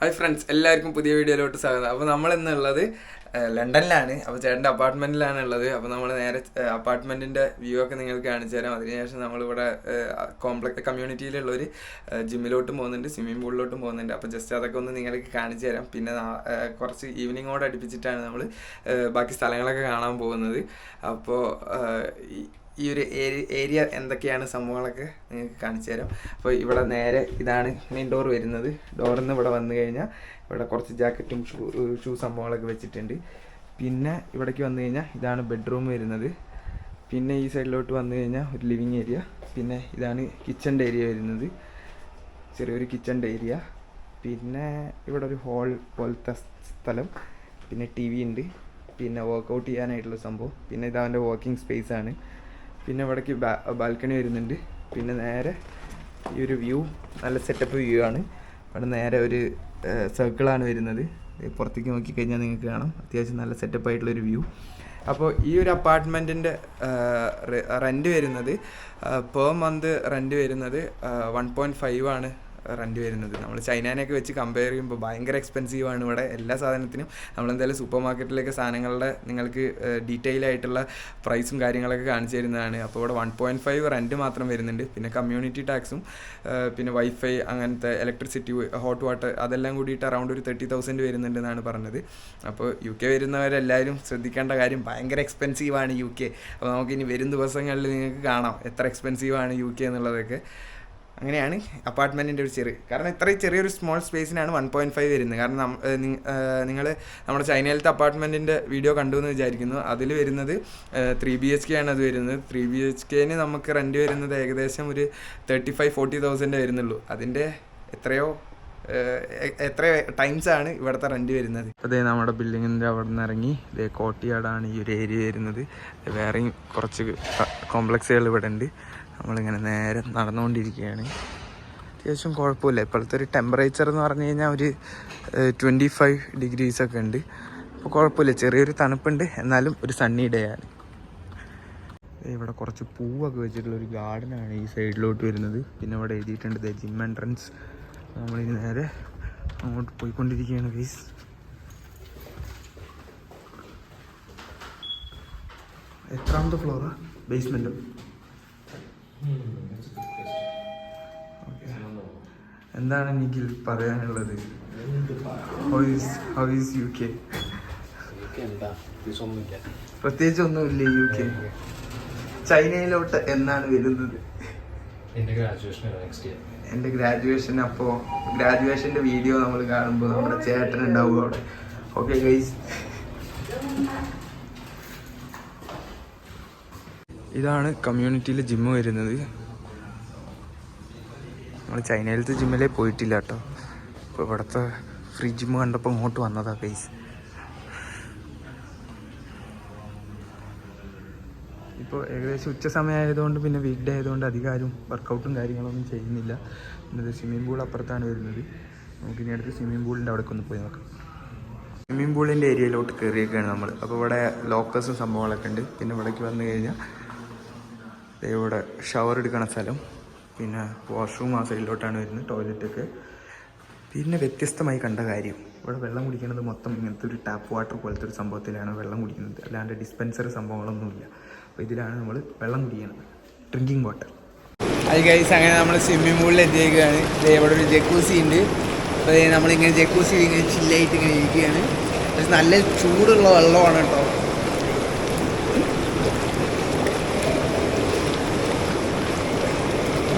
Hi friends എല്ലാവർക്കും പുതിയ വീഡിയോയിലോട്ട് സ്വാഗതം. അപ്പോൾ നമ്മൾ ഇന്നുള്ളത് ലണ്ടനിലാണ്. അപ്പോൾ ചേട്ടന്റെ അപ്പാർട്ട്മെന്റിലാണ് ഉള്ളത്. അപ്പോൾ നമ്മൾ നേരെ അപ്പാർട്ട്മെന്റിന്റെ വ്യൂ ഒക്കെ നിങ്ങൾക്ക് കാണിച്ചു തരാം. അതിനുശേഷം നമ്മളിവിടെ കോംപ്ലക്സ് കമ്മ്യൂണിറ്റിയിലുള്ള ഒരു ജിമ്മിലോട്ടും പോകുന്നുണ്ട് സ്വിമ്മിംഗ് പൂളിലോട്ടും പോകുന്നുണ്ട്. അപ്പോൾ ജസ്റ്റ് അതൊക്കെ ഒന്ന് നിങ്ങൾക്ക് കാണിച്ചു തരാം. പിന്നെ കുറച്ച് ഈവനിങ്ങോട് അടുപ്പിച്ചിട്ടാണ് നമ്മൾ ബാക്കി സ്ഥലങ്ങളൊക്കെ കാണാൻ പോകുന്നത്. അപ്പോൾ ഈ- ഒരു ഏരി- ഏരിയ എന്തൊക്കെയാണ് സംഭവങ്ങളൊക്കെ നിങ്ങൾക്ക് കാണിച്ചു തരാം. അപ്പോൾ ഇവിടെ നേരെ ഇതാണ് മെയിൻ ഡോർ വരുന്നത്. ഡോറിൽ നിന്ന് ഇവിടെ വന്നു കഴിഞ്ഞാൽ ഇവിടെ കുറച്ച് ജാക്കറ്റും ഷൂ ഷൂ സംഭവങ്ങളൊക്കെ വെച്ചിട്ടുണ്ട്. പിന്നെ ഇവിടേക്ക് വന്നു കഴിഞ്ഞാൽ ഇതാണ് ബെഡ്റൂം വരുന്നത്. പിന്നെ ഈ സൈഡിലോട്ട് വന്നു കഴിഞ്ഞാൽ ഒരു ലിവിങ് ഏരിയ പിന്നെ ഇതാണ് കിച്ചന്റെ ഏരിയ വരുന്നത്. ചെറിയൊരു കിച്ചന്റെ ഏരിയ പിന്നെ ഇവിടെ ഒരു ഹോൾ പോലത്തെ സ്ഥലം. പിന്നെ ടി വി ഉണ്ട്. പിന്നെ വർക്കൗട്ട് ചെയ്യാനായിട്ടുള്ള സംഭവം. പിന്നെ ഇതവന്റെ വർക്കിംഗ് സ്പേസ് ആണ്. പിന്നെ ഇവിടേക്ക് ബാൽക്കണി വരുന്നുണ്ട്. പിന്നെ നേരെ ഈ ഒരു വ്യൂ നല്ല സെറ്റപ്പ് വ്യൂ ആണ്. ഇവിടെ നേരെ ഒരു സർക്കിളാണ് വരുന്നത്. പുറത്തേക്ക് നോക്കിക്കഴിഞ്ഞാൽ നിങ്ങൾക്ക് കാണാം. അത്യാവശ്യം നല്ല സെറ്റപ്പ് ആയിട്ടുള്ളൊരു വ്യൂ. അപ്പോൾ ഈ ഒരു അപ്പാർട്ട്മെന്റിന്റെ റെന്റ് വരുന്നത് പെർ മന്ത് റെന്റ് വരുന്നത് വൺ പോയിന്റ് ഫൈവ് ആണ്. റെന്റ് വരുന്നത്. നമ്മൾ ചൈനേനെയൊക്കെ വെച്ച് കമ്പയർ ചെയ്യുമ്പോൾ ഭയങ്കര എക്സ്പെൻസീവ് ആണ് ഇവിടെ എല്ലാ സാധനത്തിനും. നമ്മളെന്തായാലും സൂപ്പർ മാർക്കറ്റിലേക്ക് സാധനങ്ങളുടെ നിങ്ങൾക്ക് ഡീറ്റെയിൽ ആയിട്ടുള്ള പ്രൈസും കാര്യങ്ങളൊക്കെ കാണിച്ചു തരുന്നതാണ്. അപ്പോൾ ഇവിടെ വൺ പോയിന്റ് ഫൈവ് റെന്റ് മാത്രം വരുന്നുണ്ട്. പിന്നെ കമ്മ്യൂണിറ്റി ടാക്സും പിന്നെ വൈഫൈ അങ്ങനത്തെ ഇലക്ട്രിസിറ്റി ഹോട്ട് വാട്ടർ അതെല്ലാം കൂടിയിട്ട് അറൗണ്ട് ഒരു തേർട്ടി തൗസൻഡ് വരുന്നുണ്ടെന്നാണ് പറഞ്ഞത്. അപ്പോൾ യു കെ വരുന്നവരെല്ലാവരും ശ്രദ്ധിക്കേണ്ട കാര്യം ഭയങ്കര എക്സ്പെൻസീവ് ആണ് യു കെ അപ്പോൾ നമുക്കിനി വരും ദിവസങ്ങളിൽ നിങ്ങൾക്ക് കാണാം എത്ര എക്സ്പെൻസീവ് ആണ് യു കെ എന്നുള്ളതൊക്കെ. അങ്ങനെയാണ് അപ്പാർട്ട്മെന്റിന്റെ ഒരു ചെറിയ കാരണം ഇത്രയും ചെറിയൊരു സ്മോൾ സ്പേസിനാണ് വൺ പോയിന്റ് ഫൈവ് വരുന്നത്. കാരണം നിങ്ങൾ നമ്മുടെ ചൈനയിലത്തെ അപ്പാർട്ട്മെന്റിന്റെ വീഡിയോ കണ്ടു എന്ന് വിചാരിക്കുന്നു. അതിൽ വരുന്നത് ത്രീ ബി എച്ച് കെ ആണ് അത് വരുന്നത്. ത്രീ ബി എച്ച് കെന് നമുക്ക് റെന്റ് വരുന്നത് ഏകദേശം ഒരു തേർട്ടി ഫൈവ് ഫോർട്ടി തൗസൻഡ് വരുന്നുള്ളൂ. അതിന്റെ എത്രയോ എത്ര ടൈംസ് ആണ് ഇവിടുത്തെ റെന്റ് വരുന്നത്. അതേ നമ്മുടെ ബിൽഡിങ്ങിന്റെ അവിടെ നിന്ന് ഇറങ്ങി. ഇതേ കോട്ടിയാടാണ് ഈ ഒരു ഏരിയ വരുന്നത്. വേറെയും കുറച്ച് കോംപ്ലക്സുകൾ ഇവിടെ ഉണ്ട് നമ്മളിങ്ങനെ നേരെ നടന്നുകൊണ്ടിരിക്കുകയാണ്. അത്യാവശ്യം കുഴപ്പമില്ല. ഇപ്പോഴത്തെ ഒരു ടെമ്പറേച്ചർ എന്ന് പറഞ്ഞു കഴിഞ്ഞാൽ ഒരു ട്വന്റി ഫൈവ് ഡിഗ്രീസൊക്കെ ഉണ്ട്. അപ്പോൾ കുഴപ്പമില്ല. ചെറിയൊരു തണുപ്പുണ്ട്. എന്നാലും ഒരു സണ്ണി ഡേ ആണ്. ഇവിടെ കുറച്ച് പൂവൊക്കെ വെച്ചിട്ടുള്ള ഒരു ഗാർഡനാണ് ഈ സൈഡിലോട്ട് വരുന്നത്. പിന്നെ ഇവിടെ എഴുതിയിട്ടുണ്ട് ദ ജിം എൻട്രൻസ് നമ്മളിനി നേരെ അങ്ങോട്ട് പോയിക്കൊണ്ടിരിക്കുകയാണ് ഗൈസ് എത്രാമത്തെ ഫ്ലോറാ ബേസ്മെന്റോ എന്താണ് എനിക്ക് പറയാനുള്ളത്? യു കെ പ്രത്യേകിച്ച് ഒന്നുമില്ല യു കെ ചൈനയിലോട്ട് എന്നാണ് വരുന്നത്? എന്റെ ഗ്രാജുവേഷൻ അപ്പോ ഗ്രാജുവേഷന്റെ വീഡിയോ നമ്മൾ കാണുമ്പോൾ നമ്മുടെ ചേട്ടൻ ഉണ്ടാവും അവിടെ. ഓക്കെ ഗൈസ് ഇതാണ് കമ്മ്യൂണിറ്റിയിലെ ജിമ്മ് വരുന്നത്. നമ്മൾ ചൈനയിലത്തെ ജിമ്മിലേ പോയിട്ടില്ല കേട്ടോ. അപ്പോൾ ഇവിടുത്തെ ഫ്രീ ജിമ്മ് കണ്ടപ്പോൾ ഇങ്ങോട്ട് വന്നതാ പേസ് ഇപ്പോൾ ഏകദേശം ഉച്ച സമയമായതുകൊണ്ട് പിന്നെ വീക്ക് ഡേ ആയതുകൊണ്ട് അധികം ആരും വർക്കൗട്ടും കാര്യങ്ങളൊന്നും ചെയ്യുന്നില്ല. എന്നത് സ്വിമ്മിംഗ് പൂൾ അപ്പുറത്താണ് വരുന്നത്. നമുക്ക് ഇനി അടുത്ത് സ്വിമ്മിംഗ് പൂളിന്റെ അവിടേക്ക് ഒന്ന് പോയി നോക്കാം. സ്വിമ്മിംഗ് പൂളിന്റെ ഏരിയയിലോട്ട് കയറിയൊക്കെയാണ് നമ്മൾ അപ്പോൾ ഇവിടെ ലോക്കേഴ്സും സംഭവങ്ങളൊക്കെ ഉണ്ട്. പിന്നെ ഇവിടേക്ക് വന്നു കഴിഞ്ഞാൽ ഇവിടെ ഷവർ എടുക്കണ സ്ഥലം. പിന്നെ വാഷ്റൂം ആ സൈഡിലോട്ടാണ് വരുന്നത് ടോയ്ലറ്റൊക്കെ പിന്നെ വ്യത്യസ്തമായി കണ്ട കാര്യം ഇവിടെ വെള്ളം കുടിക്കുന്നത് മൊത്തം ഇങ്ങനത്തെ ഒരു ടാപ്പ് വാട്ടർ പോലത്തെ ഒരു സംഭവത്തിലാണ് വെള്ളം കുടിക്കുന്നത്. അല്ലാണ്ട് ഡിസ്പെൻസർ സംഭവങ്ങളൊന്നുമില്ല. അപ്പോൾ ഇതിലാണ് നമ്മൾ വെള്ളം കുടിക്കുന്നത് ഡ്രിങ്കിങ് വാട്ടർ അത് ഗൈസ് അങ്ങനെ നമ്മൾ സ്വിമ്മിംഗ് പൂളിൽ എത്തിയേക്കുകയാണ് ഇവിടെ ഒരു ജക്കൂസി ഉണ്ട്. അപ്പോൾ നമ്മളിങ്ങനെ ജക്കൂസി ഇങ്ങനെ ചില്ലായിട്ട് ഇങ്ങനെ ഇരിക്കുകയാണ്. പക്ഷെ നല്ല ചൂടുള്ള വെള്ളമാണ് കേട്ടോ.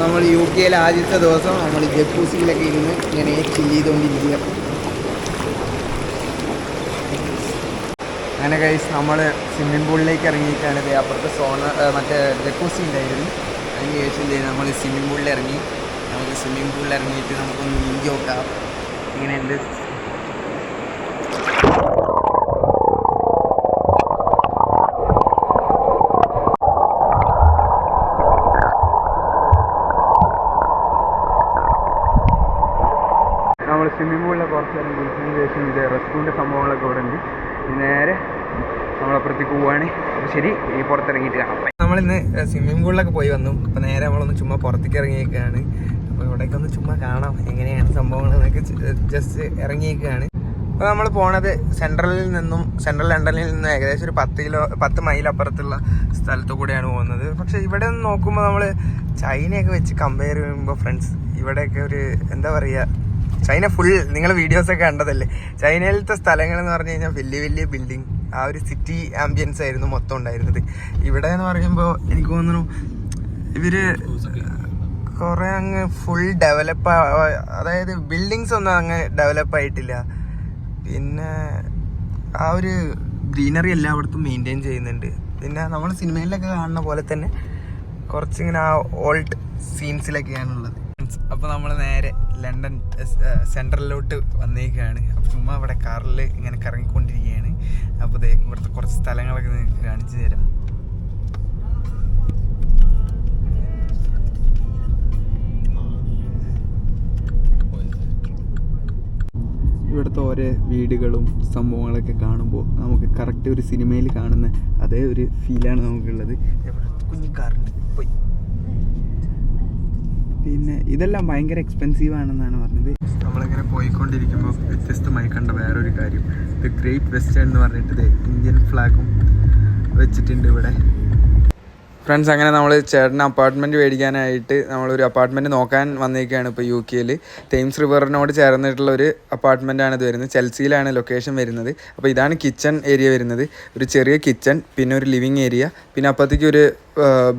നമ്മൾ യു കെയിൽ ആദ്യത്തെ ദിവസം നമ്മൾ ജക്കൂസിയിലൊക്കെ ഇരുന്ന് ഇങ്ങനെ ചില്ല് ചെയ്തുകൊണ്ടിരിക്കുക. അങ്ങനെ കഴിച്ച് നമ്മൾ സ്വിമ്മിംഗ് പൂളിലേക്ക് ഇറങ്ങിയിട്ടാണ് ഇത് അപ്പുറത്തെ സോണ മറ്റേ ജക്കൂസി ഉണ്ടായിരുന്നു. അതിന് ശേഷം നമ്മൾ സ്വിമ്മിംഗ് പൂളിൽ ഇറങ്ങി. നമുക്ക് സ്വിമ്മിംഗ് പൂളിൽ ഇറങ്ങിയിട്ട് നമുക്കൊന്ന് നീന്തി നോക്കാം. ഇങ്ങനെ നമ്മൾ സ്വിമ്മിംഗ് പൂളിലെ കുറച്ച് നേരം കുളിച്ചതിന് ശേഷം ഇത് റെസ്റ്റുവിന്റെ സംഭവങ്ങളൊക്കെ ഇവിടെ ഉണ്ട് ഇനി നേരെ നമ്മളപ്പുറത്തേക്ക് പോവാണ് അപ്പോൾ ശരി ഈ പുറത്തിറങ്ങിയിട്ട് കാണാം. നമ്മളിന്ന് സ്വിമ്മിംഗ് പൂളിലൊക്കെ പോയി വന്നു. അപ്പോൾ നേരെ നമ്മളൊന്ന് ചുമ്മാ പുറത്തേക്ക് ഇറങ്ങിയേക്കാണ് അപ്പോൾ ഇവിടേക്ക് ഒന്ന് ചുമ്മാ കാണാം എങ്ങനെയാണ് സംഭവങ്ങൾ എന്നൊക്കെ ജസ്റ്റ് ഇറങ്ങിയേക്കാണ്. അപ്പോൾ നമ്മൾ പോണത് സെൻട്രലിൽ നിന്നും സെൻട്രൽ ലണ്ടനിൽ നിന്നും ഏകദേശം ഒരു പത്ത് കിലോ പത്ത് മൈൽ അപ്പുറത്തുള്ള സ്ഥലത്തു കൂടെയാണ് പോകുന്നത്. പക്ഷേ ഇവിടെ നിന്ന് നോക്കുമ്പോൾ നമ്മൾ ചൈനയൊക്കെ വെച്ച് കമ്പയർ ചെയ്യുമ്പോൾ ഫ്രണ്ട്സ് ഇവിടെയൊക്കെ ഒരു എന്താ പറയുക ചൈന ഫുൾ നിങ്ങൾ വീഡിയോസൊക്കെ കണ്ടതല്ലേ? ചൈനയിലത്തെ സ്ഥലങ്ങൾ എന്ന് പറഞ്ഞു കഴിഞ്ഞാൽ വലിയ വലിയ ബിൽഡിംഗ് ആ ഒരു സിറ്റി ആംബിയൻസ് ആയിരുന്നു മൊത്തം ഉണ്ടായിരുന്നത്. ഇവിടെ എന്ന് പറയുമ്പോൾ എനിക്ക് തോന്നുന്നു ഇവർ കുറെ അങ്ങ് ഫുൾ ഡെവലപ്പ് അതായത് ബിൽഡിങ്സ് ഒന്നും അങ്ങ് ഡെവലപ്പ് ആയിട്ടില്ല. പിന്നെ ആ ഒരു ഗ്രീനറി എല്ലായിടത്തും മെയിന്റെയിൻ ചെയ്യുന്നുണ്ട്. പിന്നെ നമ്മൾ സിനിമയിലൊക്കെ കാണുന്ന പോലെ തന്നെ കുറച്ചിങ്ങനെ ആ ഓൾഡ് സീൻസിലൊക്കെയാണുള്ളത് അപ്പോൾ നമ്മൾ നേരെ ലണ്ടൻ സെൻട്രലിലോട്ട് വന്നേക്കാണ്. അപ്പോൾ ചുമ്മാ അവിടെ കാറിൽ ഇങ്ങനെ കറങ്ങിക്കൊണ്ടിരിക്കുകയാണ്. അപ്പോൾ ഇവിടുത്തെ കുറച്ച് സ്ഥലങ്ങളൊക്കെ നിങ്ങൾക്ക് കാണിച്ചു തരാം. ഇവിടുത്തെ ഓരോ വീടുകളും സംഭവങ്ങളൊക്കെ കാണുമ്പോൾ നമുക്ക് കറക്റ്റ് ഒരു സിനിമയിൽ കാണുന്ന അതേ ഒരു ഫീലാണ് നമുക്കുള്ളത്. കുഞ്ഞു കാറുണ്ട് പിന്നെ ഇതെല്ലാം ഭയങ്കര എക്സ്പെൻസീവ് ആണെന്നാണ് പറഞ്ഞത്. നമ്മളിങ്ങനെ പോയിക്കൊണ്ടിരിക്കുമ്പോൾ വ്യത്യസ്തമായി കണ്ട വേറൊരു കാര്യം. ദ ഗ്രേറ്റ് വെസ്റ്റേൺ എന്ന് പറഞ്ഞിട്ട് ഇന്ത്യൻ ഫ്ലാഗും വെച്ചിട്ടുണ്ട് ഇവിടെ. ഫ്രണ്ട്സ് അങ്ങനെ നമ്മൾ ചേട്ടൻ അപ്പാർട്ട്മെന്റ് മേടിക്കാനായിട്ട് നമ്മളൊരു അപ്പാർട്ട്മെന്റ് നോക്കാൻ വന്നേക്കാണ് ഇപ്പോൾ യു കെയിൽ തെയിംസ് റിവറിനോട് ചേർന്നിട്ടുള്ള ഒരു അപ്പാർട്ട്മെന്റാണ് ഇത് വരുന്നത്. ചെൽസിയിലാണ് ലൊക്കേഷൻ വരുന്നത്. അപ്പോൾ ഇതാണ് കിച്ചൺ ഏരിയ വരുന്നത്. ഒരു ചെറിയ കിച്ചൺ പിന്നെ ഒരു ലിവിങ് ഏരിയ പിന്നെ അപ്പോഴത്തേക്ക് ഒരു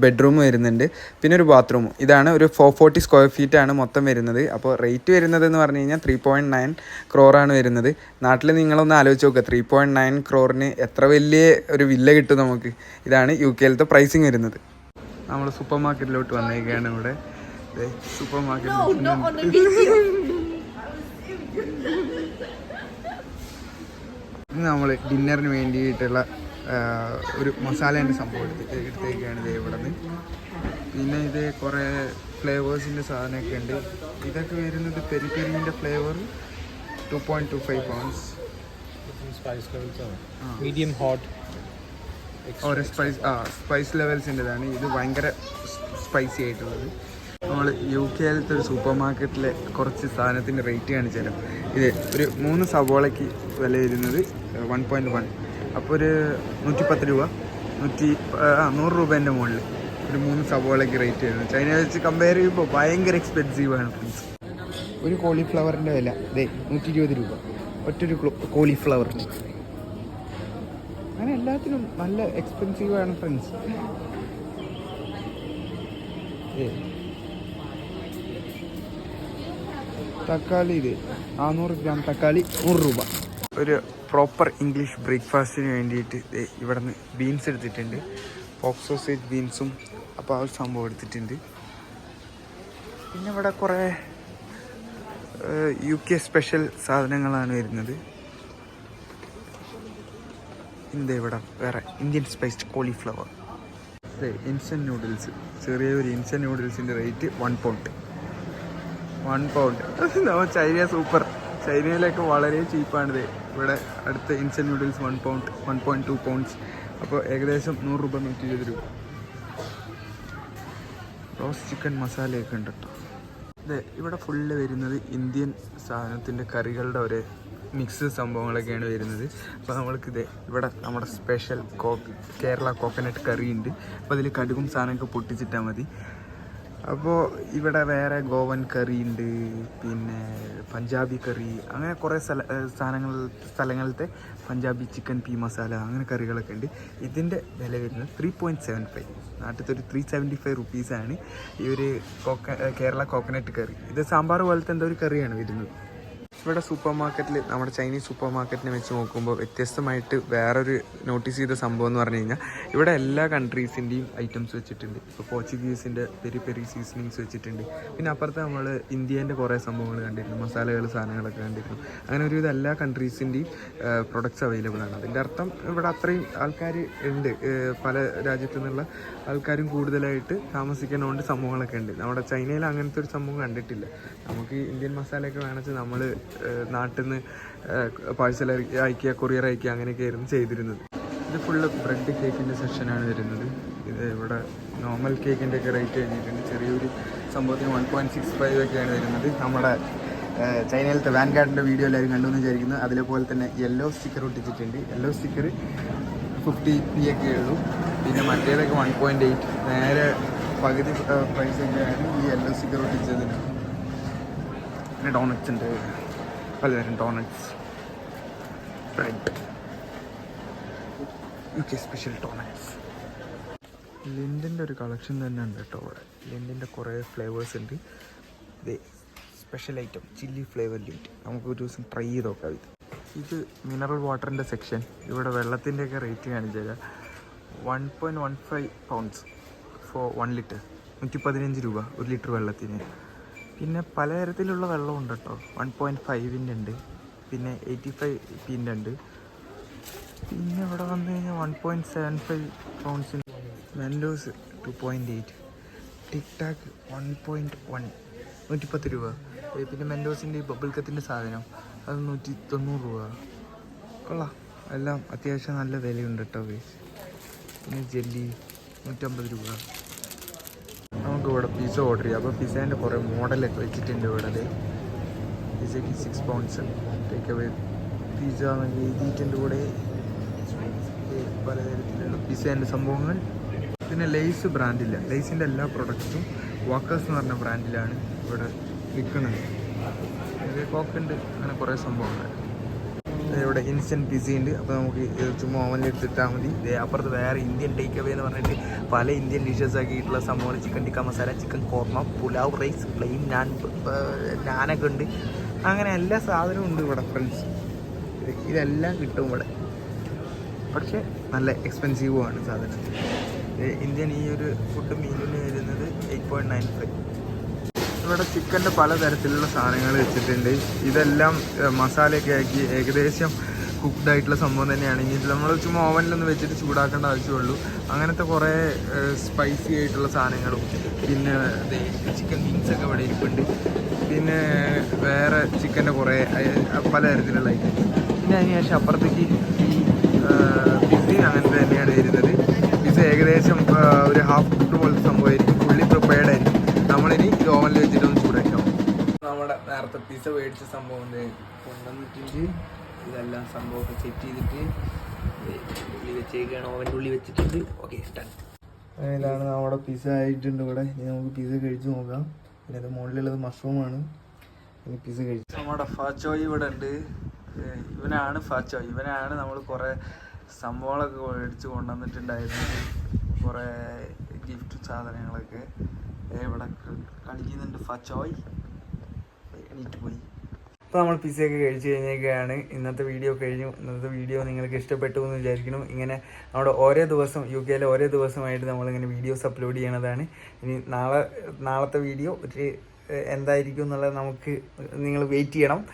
ബെഡ്റൂം വരുന്നുണ്ട്. പിന്നെ ഒരു ബാത്റൂം ഇതാണ് ഒരു ഫോർ ഫോർട്ടി സ്ക്വയർ ഫീറ്റ് ആണ് മൊത്തം വരുന്നത്. അപ്പോൾ റേറ്റ് വരുന്നത് എന്ന് പറഞ്ഞു കഴിഞ്ഞാൽ ത്രീ പോയിന്റ് നയൻ ക്രോറാണ് വരുന്നത്. നാട്ടിൽ നിങ്ങളൊന്ന് ആലോചിച്ച് നോക്കുക ത്രീ പോയിന്റ് നയൻ ക്രോറിന് എത്ര വലിയ ഒരു വില്ല കിട്ടും നമുക്ക്? ഇതാണ് യു കെയിലത്തെ പ്രൈസിങ് വരുന്നത്. നമ്മൾ സൂപ്പർ മാർക്കറ്റിലോട്ട് വന്നേക്കാണ് ഇവിടെ. സൂപ്പർ മാർക്കറ്റിൽ ഇത് നമ്മൾ ഡിന്നറിന് വേണ്ടിയിട്ടുള്ള ഒരു മസാലേന്റെ സംഭവം എടുത്ത് എടുത്തേക്കാണ് ഇത് ഇവിടെ നിന്ന് പിന്നെ ഇത് കുറേ ഫ്ലേവേഴ്സിന്റെ സാധനമൊക്കെ ഉണ്ട്. ഇതൊക്കെ വരുന്നത് peri പെരിന്റെ flavour two point two five pounds. Medium hot ഓരോ സ്പൈസ് ആ സ്പൈസ് ലെവൽസിന്റെതാണ് ഇത് ഭയങ്കര സ്പൈസി ആയിട്ടുള്ളത്. നമ്മൾ യു കെ കെയിലത്തെ ഒരു സൂപ്പർ മാർക്കറ്റിലെ കുറച്ച് സാധനത്തിന്റെ റേറ്റ് കാണിച്ചാലും ഇത് ഒരു മൂന്ന് സവോളയ്ക്ക് വില വരുന്നത് വൺ പോയിന്റ് വൺ അപ്പോൾ ഒരു നൂറ്റിപ്പത്ത് രൂപ. നൂറ്റി ആ നൂറ് രൂപേന്റെ മുകളിൽ ഒരു മൂന്ന് സവോളയ്ക്ക് റേറ്റ് വരുന്നത്. ചൈന വെച്ച് കമ്പയർ ചെയ്യുമ്പോൾ ഭയങ്കര എക്സ്പെൻസീവ് ആണ് ഫ്രണ്ട്സ് ഒരു കോളിഫ്ലവറിന്റെ വില ദേ നൂറ്റി ഇരുപത് രൂപ. ഒറ്റൊരു കോളിഫ്ലവറിന് അങ്ങനെ എല്ലാത്തിനും നല്ല എക്സ്പെൻസീവ് ആണ് ഫ്രണ്ട്സ് തക്കാളി ഇത് നാനൂറ് ഗ്രാം തക്കാളി നൂറ് രൂപ. ഒരു പ്രോപ്പർ ഇംഗ്ലീഷ് ബ്രേക്ക്ഫാസ്റ്റിന് വേണ്ടിയിട്ട് ഇവിടെ നിന്ന് ബീൻസ് എടുത്തിട്ടുണ്ട്. പോക്സ് സോസേജ് ബീൻസും അപ്പോൾ ആ ഒരു സംഭവം എടുത്തിട്ടുണ്ട്. പിന്നെ ഇവിടെ കുറേ യു കെ സ്പെഷ്യൽ സാധനങ്ങളാണ് വരുന്നത്. ഇന്ത്യ ഇവിടെ? വേറെ Indian spiced cauliflower instant noodles ചെറിയൊരു instant നൂഡിൽസിന്റെ rate one pound one pound China super ചൈനയിലൊക്കെ വളരെ ചീപ്പാണിത് ഇവിടെ അടുത്ത instant noodles one pound one point two pounds അപ്പോൾ ഏകദേശം നൂറ് രൂപ നൂറ്റി ഇരുപത് രൂപ റോസ്റ്റ് ചിക്കൻ മസാലയൊക്കെ ഉണ്ട് കേട്ടോ അതെ ഇവിടെ ഫുള്ള് വരുന്നത് ഇന്ത്യൻ സാധനത്തിന്റെ കറികളുടെ ഒരു മിക്സ് സംഭവങ്ങളൊക്കെയാണ് വരുന്നത്. അപ്പോൾ നമ്മൾക്ക് ഇത് ഇവിടെ നമ്മുടെ സ്പെഷ്യൽ കോ കേരള കോക്കനട്ട് കറി ഉണ്ട്. അപ്പോൾ അതിൽ കടുകും സാധനമൊക്കെ പൊട്ടിച്ചിട്ടാൽ മതി. അപ്പോൾ ഇവിടെ വേറെ ഗോവൻ കറി ഉണ്ട് പിന്നെ പഞ്ചാബി കറി അങ്ങനെ കുറേ സ്ഥല സാധനങ്ങൾ സ്ഥലങ്ങളിലത്തെ പഞ്ചാബി ചിക്കൻ പീ മസാല അങ്ങനെ കറികളൊക്കെ ഉണ്ട്. ഇതിന്റെ വില വരുന്നത് ത്രീ പോയിന്റ് സെവൻ ഫൈവ് നാട്ടിലത്തെ ഒരു ത്രീ സെവന്റി ഫൈവ് റുപ്പീസാണ് ഈ ഒരു കോക്ക കേരള കോക്കനട്ട് കറി ഇത് സാമ്പാർ പോലത്തെ എന്തോ ഒരു കറിയാണ് വരുന്നത്. ഇവിടെ സൂപ്പർ മാർക്കറ്റിൽ നമ്മുടെ ചൈനീസ് സൂപ്പർ മാർക്കറ്റിനെ വെച്ച് നോക്കുമ്പോൾ വ്യത്യസ്തമായിട്ട് വേറൊരു നോട്ടീസ് ചെയ്ത സംഭവം എന്ന് പറഞ്ഞു കഴിഞ്ഞാൽ ഇവിടെ എല്ലാ കൺട്രീസിന്റെയും ഐറ്റംസ് വെച്ചിട്ടുണ്ട്. ഇപ്പോൾ പോർച്ചുഗീസിന്റെ പെരി പെരി സീസണിങ്സ് വെച്ചിട്ടുണ്ട്. പിന്നെ അപ്പുറത്ത് നമ്മൾ ഇന്ത്യേന്റെ കുറേ സംഭവങ്ങൾ കണ്ടിരുന്നു. മസാലകൾ സാധനങ്ങളൊക്കെ കണ്ടിരുന്നു. അങ്ങനെ ഒരുവിധം എല്ലാ കൺട്രീസിന്റെയും പ്രൊഡക്ട്സ് അവൈലബിൾ ആണ്. അതിന്റെ അർത്ഥം ഇവിടെ അത്രയും ആൾക്കാർ ഉണ്ട്. പല രാജ്യത്തു നിന്നുള്ള ആൾക്കാരും കൂടുതലായിട്ട് താമസിക്കുന്നതുകൊണ്ട് സംഭവങ്ങളൊക്കെ ഉണ്ട്. നമ്മുടെ ചൈനയിൽ അങ്ങനത്തെ ഒരു സംഭവം കണ്ടിട്ടില്ല. നമുക്ക് ഇന്ത്യൻ മസാലയൊക്കെ വേണമെങ്കിൽ നമ്മൾ നാട്ടിൽ നിന്ന് പാഴ്സൽ അയക്കുക കൊറിയർ അയക്കുക അങ്ങനെയൊക്കെ ആയിരുന്നു ചെയ്തിരുന്നത്. ഇത് ഫുള്ള് ബ്രെഡ് കേക്കിന്റെ സെക്ഷനാണ് വരുന്നത്. ഇത് ഇവിടെ നോർമൽ കേക്കിന്റെ ഒക്കെ റേറ്റ് കഴിഞ്ഞിട്ടുണ്ട്. ചെറിയൊരു സംഭവത്തിന് വൺ പോയിന്റ് സിക്സ് ഫൈവ് ഒക്കെയാണ് വരുന്നത്. നമ്മുടെ ചൈനയിലത്തെ വാൻ ഗാർഡിന്റെ വീഡിയോ എല്ലാവരും കണ്ടു എന്ന് വിചാരിക്കുന്നു. അതേപോലെ തന്നെ യെല്ലോ സ്റ്റിക്കർ ഒട്ടിച്ചിട്ടുണ്ട്. യെല്ലോ സ്റ്റിക്കർ ഫിഫ്റ്റി പി ഒക്കെ ഉള്ളൂ. പിന്നെ മറ്റേതൊക്കെ വൺ പോയിന്റ് എയ്റ്റ് നേരെ പകുതി പ്രൈസൊക്കെയാണ് ഈ യെല്ലോ സ്റ്റിക്കർ ഒട്ടിച്ചതിന്. പിന്നെ ഡോണറ്റ്സ് ഉണ്ട്. പലതരം ഡോണറ്റ്സ് ബ്രെഡ് യു സ്പെഷ്യൽ ഡോണറ്റ്സ് ലിൻഡിന്റെ ഒരു കളക്ഷൻ തന്നെ ഉണ്ട് കേട്ടോ ഇവിടെ. ലിൻഡിന്റെ കുറേ ഫ്ലേവേഴ്സ് ഉണ്ട്. ഇത് special item chilli flavour Lindt നമുക്ക് ഒരു ദിവസം ട്രൈ ചെയ്ത് നോക്കാം ഇത്. ഇത് മിനറൽ വാട്ടറിന്റെ സെക്ഷൻ ഇവിടെ വെള്ളത്തിന്റെയൊക്കെ റേറ്റ് കാണിച്ചു തരാം. One point one five pounds for one litre നൂറ്റി പതിനഞ്ച് രൂപ ഒരു ലിറ്റർ വെള്ളത്തിന്. പിന്നെ പലതരത്തിലുള്ള വെള്ളമുണ്ട് കേട്ടോ വൺ പോയിന്റ് ഫൈവിന്റെ ഉണ്ട്. പിന്നെ എയ്റ്റി ഫൈവ് പിന്റെ ഉണ്ട്. പിന്നെ ഇവിടെ വന്നു കഴിഞ്ഞാൽ one point seven five പൗണ്ട്സിന് Mentos two point eight tic tac one point one നൂറ്റിപ്പത്ത് രൂപ. പിന്നെ മെൻഡോസിന്റെ ബബിൾ കത്തിന്റെ സാധനം. അത് നൂറ്റി തൊണ്ണൂറ് രൂപ. കൊള്ളാം. എല്ലാം അത്യാവശ്യം നല്ല വിലയുണ്ട് കേട്ടോ പിന്നെ ജെല്ലി നൂറ്റമ്പത് രൂപ. നമുക്ക് ഇവിടെ പിസ്സ ഓർഡർ ചെയ്യാം. അപ്പോൾ പിസ്സേന്റെ കുറേ മോഡലൊക്കെ വെച്ചിട്ടുണ്ട് ഇവിടെ അത് പിസ്സയ്ക്ക് സിക്സ് പൗണ്ട്സ് ടേക്ക് അവേ എന്നൊക്കെ എഴുതിയിട്ടുണ്ട് കൂടെ പലതരത്തിലുള്ള പിസ്സേന്റെ സംഭവങ്ങൾ. പിന്നെ ലേസ് ബ്രാൻഡില്ല ലേസിന്റെ എല്ലാ പ്രൊഡക്ട്സും വാക്കേഴ്സ് എന്ന് പറഞ്ഞ ബ്രാൻഡിലാണ് ഇവിടെ വിൽക്കുന്നത്. കോക്കുണ്ട് അങ്ങനെ കുറേ സംഭവങ്ങൾ. ദേ ഇവിടെ ഇൻസ്റ്റന്റ് പിസി ഉണ്ട്. അപ്പോൾ നമുക്ക് ചുമ്മാ ഓവനിൽ എടുത്തിട്ടാൽ മതി. അപ്പുറത്ത് വേറെ ഇന്ത്യൻ ടേക്ക് അവേ എന്ന് പറഞ്ഞിട്ട് പല ഇന്ത്യൻ ഡിഷസ് ആക്കിയിട്ടുള്ള സംഭവമാണ്. Chicken tikka masala chicken korma pulao rice plain naan നാനൊക്കെ ഉണ്ട്. അങ്ങനെ എല്ലാ സാധനവും ഉണ്ട് ഇവിടെ ഫ്രണ്ട്സ് ഇതെല്ലാം കിട്ടും ഇവിടെ. പക്ഷേ നല്ല എക്സ്പെൻസീവുമാണ് സാധനം. ഇന്ത്യൻ ഈ ഒരു ഫുഡ് മീനിന് വരുന്നത് എയ്റ്റ് പോയിന്റ് നയൻ ഫൈവ് ഇവിടെ ചിക്കന്റെ പലതരത്തിലുള്ള സാധനങ്ങൾ വെച്ചിട്ടുണ്ട്. ഇതെല്ലാം മസാലയൊക്കെ ആക്കി ഏകദേശം കുക്ക്ഡ് ആയിട്ടുള്ള സംഭവം തന്നെയാണ്. ഇനി നമ്മൾ ചുമ്മാ ഓവനിലൊന്ന് വെച്ചിട്ട് ചൂടാക്കേണ്ട ആവശ്യമുള്ളൂ. അങ്ങനത്തെ കുറേ സ്പൈസി ആയിട്ടുള്ള സാധനങ്ങളും പിന്നെ ചിക്കൻ വിങ്സ് ഒക്കെ ഇവിടെ ഇരിപ്പുണ്ട്. പിന്നെ വേറെ ചിക്കന്റെ കുറേ പല പലതരത്തിലുള്ള ഐറ്റംസ് പിന്നെ അതിന് ശേഷം അപ്പുറത്തേക്ക് ഈ അങ്ങനത്തെ തന്നെയാണ് വരുന്നത്. പിസ ഏകദേശം ഒരു ഹാഫ് കുക്ക് പോലത്തെ സംഭവമായിരിക്കും. ഫുള്ളി പ്രിപ്പയർഡ് നമ്മളിനി ഇത് ഓവനിൽ വെച്ചിട്ട് ഒന്ന് ചൂടാക്കാം നമ്മുടെ നേരത്തെ പിസ മേടിച്ച സംഭവം കൊണ്ടുവന്നിട്ടുണ്ട്. ഇതെല്ലാം സംഭവമൊക്കെ സെറ്റ് ചെയ്തിട്ട് ഉള്ളി വെച്ചേക്കാണ്. ഓവന്റെ ഉള്ളി വെച്ചിട്ടുണ്ട്. ഓക്കെ ഡൺ ഇതാണ് നമ്മുടെ പിസ ആയിട്ടുണ്ട് ഇവിടെ. ഇനി നമുക്ക് പിസ കഴിച്ച് നോക്കാം. പിന്നെ അത് മുകളിലുള്ളത് മഷ്റൂമാണ് പിസ കഴിച്ചു നമ്മുടെ ഫാച്ചോയ് ഇവിടെ ഉണ്ട്. ഇവനാണ് ഫാച്ചോ ഇവനാണ് നമ്മൾ കുറേ സംഭവങ്ങളൊക്കെ മേടിച്ച് കൊണ്ടുവന്നിട്ടുണ്ടായിരുന്നത്. കുറേ ഗിഫ്റ്റ് സാധനങ്ങളൊക്കെ. ഇവിടെ ക- കളിക്കുന്നുണ്ട് ഫച്ചോയ്. എണീറ്റ് പോയി. അപ്പോൾ നമ്മൾ പിസയൊക്കെ കഴിച്ച് കഴിഞ്ഞൊക്കെയാണ്. ഇന്നത്തെ വീഡിയോ കഴിഞ്ഞു. ഇന്നത്തെ വീഡിയോ നിങ്ങൾക്ക് ഇഷ്ടപ്പെട്ടു എന്ന് വിചാരിക്കുന്നു. ഇങ്ങനെ നമ്മുടെ ഓരോ ദിവസം യു കെയിലെ ഓരോ ദിവസമായിട്ട് നമ്മളിങ്ങനെ വീഡിയോസ് അപ്ലോഡ് ചെയ്യണതാണ്. ഇനി നാളെ നാളത്തെ വീഡിയോ ഒരു എന്തായിരിക്കും എന്നുള്ളത് നമുക്ക് നിങ്ങൾ വെയിറ്റ് ചെയ്യണം.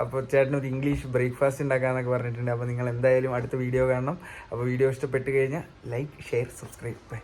അപ്പോൾ ചേട്ടൻ ഒരു ഇംഗ്ലീഷ് ബ്രേക്ക്ഫാസ്റ്റ് ഉണ്ടാക്കാമെന്നൊക്കെ പറഞ്ഞിട്ടുണ്ട്. അപ്പോൾ നിങ്ങൾ എന്തായാലും അടുത്ത വീഡിയോ കാണണം. അപ്പോൾ വീഡിയോ ഇഷ്ടപ്പെട്ട് കഴിഞ്ഞാൽ ലൈക്ക് ഷെയർ സബ്സ്ക്രൈബ് ബൈ